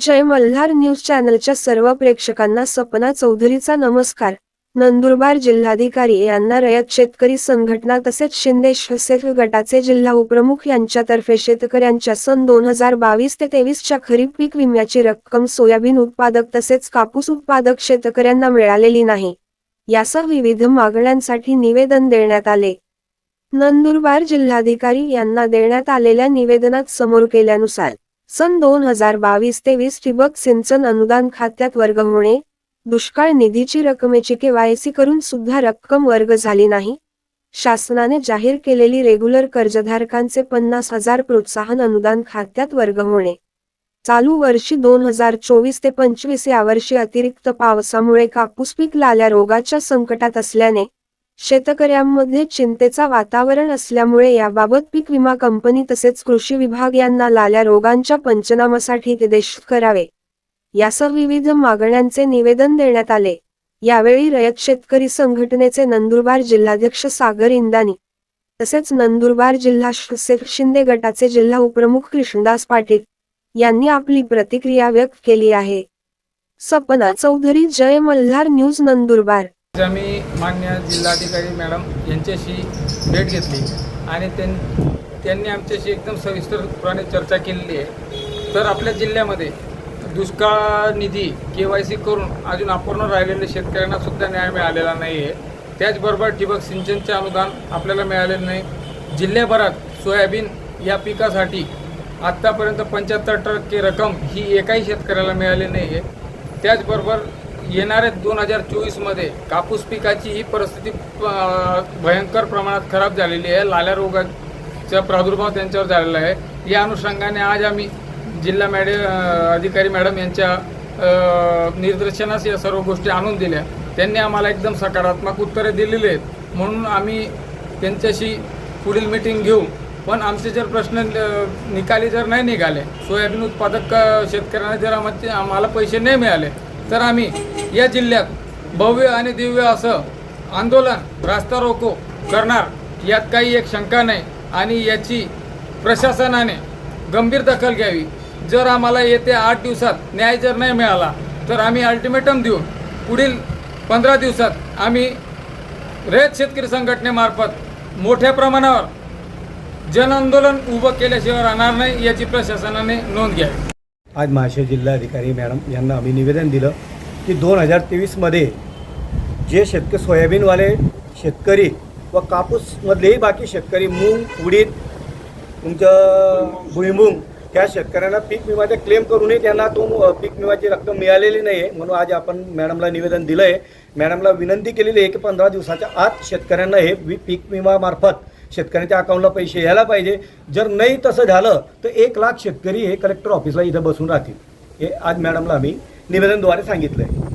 जय Malhar news चॅनलच्या सर्व प्रेक्षकांना सपना चौधरीचा नमस्कार. नंदुरबार जिल्हाधिकारी यांना रयत शेतकरी संघटना तसेच शिंदे शिवसेना गटाचे जिल्हा उपप्रमुख यांच्यातर्फे शेतकऱ्यांच्या सन दोन हजार बावीस ते तेवीसच्या खरीप पीक विम्याची रक्कम सोयाबीन उत्पादक तसेच कापूस उत्पादक शेतकऱ्यांना मिळालेली नाही. यासह विविध मागण्यांसाठी निवेदन देण्यात आले. नंदुरबार जिल्हाधिकारी यांना देण्यात आलेल्या निवेदनात समोर केल्यानुसार सन दोन हजार बावीस तेवीस ठिबक सिंचन अनुदान खात्यात वर्ग होणे दुष्काळ निधीची रकमेची केवायसी करून सुद्धा रक्कम वर्ग झाली नाही. शासनाने जाहीर केलेली रेग्युलर कर्जधारकांचे पन्नास हजार प्रोत्साहन अनुदान खात्यात वर्ग होणे. चालू वर्षी दोन हजार चोवीस ते पंचवीस या वर्षी अतिरिक्त पावसामुळे कापूस पीक लाल्या रोगाच्या संकटात असल्याने शेतकऱ्यांमध्ये चिंतेचा वातावरण असल्यामुळे याबाबत पीक विमा कंपनी तसेच कृषी विभाग यांना लाल्या रोगांच्या पंचनामासाठी निर्देशित करावे. यासह विविध मागण्यांचे निवेदन देण्यात आले. यावेळी रयत शेतकरी संघटनेचे नंदुरबार जिल्हाध्यक्ष सागर इंदानी तसेच नंदुरबार जिल्हा शिंदे गटाचे जिल्हा उपप्रमुख कृष्णदास पाटील यांनी आपली प्रतिक्रिया व्यक्त केली आहे. सपना चौधरी जय मल्हार न्यूज नंदुरबार. आज आम्ही मान्य जिल्हाधिकारी मॅडम यांच्याशी भेट घेतली आणि त्यां त्यांनी आमच्याशी एकदम सविस्तरपणे चर्चा केलेली आहे. तर आपल्या जिल्ह्यामध्ये दुष्काळ निधी के वाय सी करून अजून अपूर्ण राहिलेल्या शेतकऱ्यांना सुद्धा न्याय मिळालेला नाही आहे त्याचबरोबर ठिबक सिंचनचे अनुदान आपल्याला मिळालेलं नाही. जिल्ह्याभरात सोयाबीन या पिकासाठी आत्तापर्यंत पंच्याहत्तर टक्के रक्कम ही एकाही शेतकऱ्याला मिळाली नाही आहे त्याचबरोबर येणाऱ्या दोन हजार चोवीसमध्ये कापूस पिकाची ही परिस्थिती भयंकर प्रमाणात खराब झालेली आहे. लाल्या रोगाचा प्रादुर्भाव त्यांच्यावर झालेला आहे. या अनुषंगाने आज आम्ही जिल्हा मॅडे अधिकारी मॅडम यांच्या निदर्शनास या सर्व गोष्टी आणून दिल्या. त्यांनी आम्हाला एकदम सकारात्मक उत्तरे दिलेली आहेत. म्हणून आम्ही त्यांच्याशी पुढील मीटिंग घेऊ. पण आमचे जर प्रश्न निकाली जर नाही निघाले सोयाबीन उत्पादक शेतकऱ्यांना जर आम्हाला पैसे नाही मिळाले तर आम्ही या जिल्ह्यात भव्य आणि दिव्य असं आंदोलन रास्ता रोको करणार यात काही एक शंका नाही आणि याची प्रशासनाने गंभीर दखल घ्यावी. जर आम्हाला येत्या आठ दिवसात न्याय जर नाही मिळाला तर आम्ही अल्टिमेटम देऊन पुढील पंधरा दिवसात आम्ही रयत शेतकरी संघटनेमार्फत मोठ्या प्रमाणावर जनआंदोलन उभं केल्याशिवाय राहणार नाही याची प्रशासनाने नोंद घ्यावी. आज महाशय जिल्हाधिकारी मॅडम यांना आम्ही निवेदन दिलं की दोन हजार तेवीसमध्ये जे शेतकरी सोयाबीनवाले शेतकरी व कापूसमधलेही बाकी शेतकरी मूग उडीद तुमचं भुईमुंग त्या शेतकऱ्यांना पीक विमाचे क्लेम करूनही त्यांना तो पीक विम्याची रक्कम मिळालेली नाही आहे म्हणून आज आपण मॅडमला निवेदन दिलं आहे मॅडमला विनंती केलेली आहे की पंधरा दिवसाच्या आत शेतकऱ्यांना हे वि पीक विमामार्फत शेतकऱ्यांच्या अकाउंटला पैसे यायला पाहिजे. जर नाही तसं झालं तर एक लाख शेतकरी हे कलेक्टर ऑफिसला इथं बसून राहतील. हे आज मॅडमला आम्ही निवेदनद्वारे सांगितलं आहे